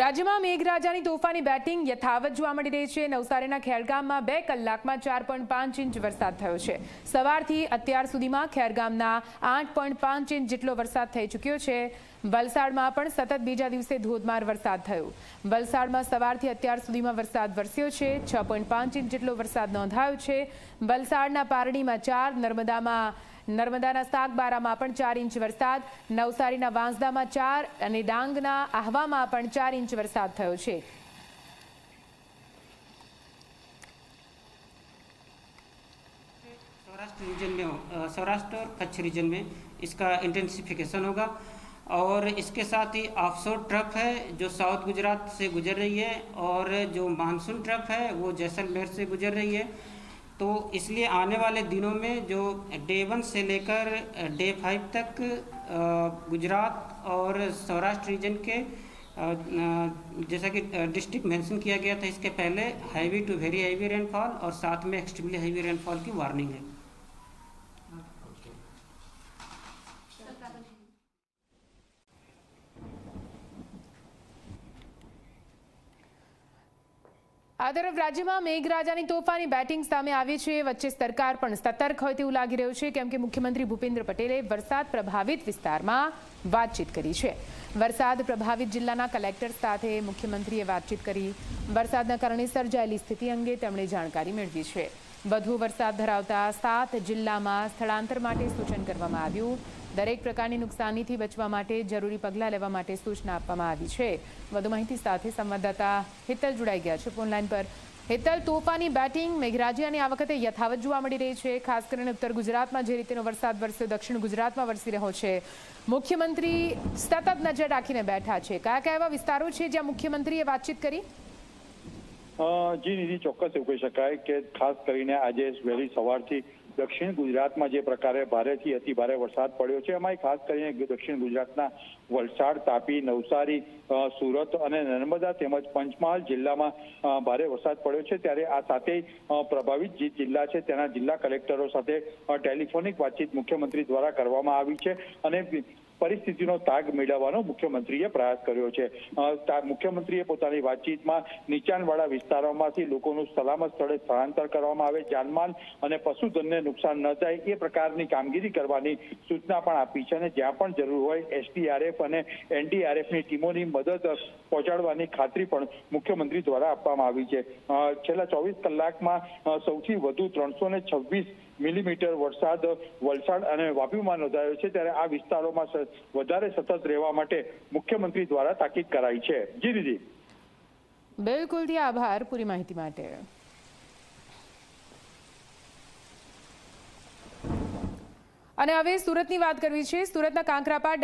રાજ્યમાં મેઘરાજાની તોફાની બેટિંગ યથાવત જોવા મળી રહી છે. નવસારીના ખેરગામમાં બે કલાકમાં ચાર પોઈન્ટ પાંચ ઇંચ વરસાદ થયો છે. સવારથી અત્યાર સુધીમાં ખેરગામના આઠ પાંચ ઇંચ જેટલો વરસાદ થઈ ચૂક્યો છે. વલસાડમાં પણ સતત બીજા દિવસે ધોધમાર વરસાદ થયો વલસાડમાં સવારથી અત્યાર સુધીમાં વરસાદ વરસ્યો છે છ પોઈન્ટ પાંચ ઇંચ જેટલો વરસાદ નોંધાયો છે વલસાડના પારડીમાં ચાર નર્મદામાં નર્મદાના સાગબારામાં પણ ચાર ઇંચ વરસાદ નવસારીના વાંસદામાં ચાર અને ડાંગના આહવામાં પણ ચાર ઇંચ વરસાદ થયો છે सौराष्ट्र रीजन में हो- अ, सौराष्ट्र और कच्छ रीजन में इसका इंटेंसिफिकेशन होगा और इसके साथ ही ऑफशोर ट्रफ है जो साउथ गुजरात से गुजर रही है और जो मानसून ट्रफ है वो जैसलमेर से गुजर रही है। तो इसलिए आने वाले दिनों में जो डे वन से लेकर डे फाइव तक गुजरात और सौराष्ट्र रीजन के अ, जैसा कि डिस्ट्रिक्ट मेंशन किया गया था इसके पहले heavy to very heavy rainfall और साथ में एक्सट्रीमली हैवी रेनफॉल की वार्निंग है। આ તરફ રાજ્યમાં મેઘરાજાની તોફાની બેટિંગ સામે આવી છે. વચ્ચે સરકાર પણ સતર્ક હોય તેવું લાગી રહ્યું છે, કેમ કે મુખ્યમંત્રી ભૂપેન્દ્ર પટેલે વરસાદ પ્રભાવિત વિસ્તારમાં વાતચીત કરી છે. વરસાદ પ્રભાવિત જિલ્લાના કલેક્ટર સાથે મુખ્યમંત્રીએ વાતચીત કરી. વરસાદના કારણે સર્જાયેલી સ્થિતિ અંગે તેમણે જાણકારી મેળવી છે. વધુ વરસાદ ધરાવતા સાત જિલ્લામાં સ્થળાંતર માટે સૂચન કરવામાં આવ્યું. દરેક પ્રકારની નુકસાનીથી બચવા માટે જરૂરી પગલાં લેવા માટે સૂચના આપવામાં આવી છે. વધુ માહિતી સાથે સંવાદદાતા હેતલ જોડાઈ ગયા છે. ફોનલાઈન પર હેતલ, તોફાની બેટિંગ મેઘરાજી આ વખતે યથાવત જોવા મળી રહી છે. ખાસ કરીને ઉત્તર ગુજરાતમાં જે રીતેનો વરસાદ વરસ્યો, દક્ષિણ ગુજરાતમાં વરસી રહ્યો છે. મુખ્યમંત્રી સતત નજર રાખીને બેઠા છે. કયા કયા એવા વિસ્તારો છે જ્યાં મુખ્યમંત્રીએ વાતચીત કરી? જી નિધિ, ચોક્કસ એવું કહી શકાય કે ખાસ કરીને આજે વહેલી સવારથી દક્ષિણ ગુજરાતમાં જે પ્રકારે ભારેથી અતિ ભારે વરસાદ પડ્યો છે, એમાં ખાસ કરીને દક્ષિણ ગુજરાતના વલસાડ, તાપી, નવસારી સુરત અને નર્મદા તેમજ પંચમહાલ જિલ્લામાં ભારે વરસાદ પડ્યો છે. ત્યારે આ સાથે પ્રભાવિત જે જિલ્લા છે, તેના જિલ્લા કલેક્ટરો સાથે ટેલિફોનિક વાતચીત મુખ્યમંત્રી દ્વારા કરવામાં આવી છે અને પરિસ્થિતિનો તાગ મેળવવાનો મુખ્યમંત્રીએ પ્રયાસ કર્યો છે. મુખ્યમંત્રીએ પોતાની વાતચીતમાં નીચાણવાળા વિસ્તારોમાંથી લોકોનું સલામત સ્થળે સ્થળાંતર કરવામાં આવે, જાનમાલ અને પશુધનને નુકસાન ન થાય એ પ્રકારની કામગીરી કરવાની સૂચના પણ આપી છે અને જ્યાં પણ જરૂર હોય એસડીઆરએફ અને એનડીઆરએફની ટીમોની મદદ પહોંચાડવાની ખાતરી પણ મુખ્યમંત્રી દ્વારા આપવામાં આવી છે. છેલ્લા ચોવીસ કલાકમાં સૌથી વધુ ત્રણસો ને છવ્વીસ મિલીમીટર વરસાદ, વલસાડ અને વાપીમાં નોંધાયો છે ત્યારે આ વિસ્તારોમાં વધારે સતત રહેવા માટે મુખ્યમંત્રી દ્વારા તાકીદ કરાઈ છે. જી દીદી. બિલકુલથી આભાર પૂરી માહિતી માટે. અને હવે સુરતની વાત કરવી છે. સુરતના કાંકરાપા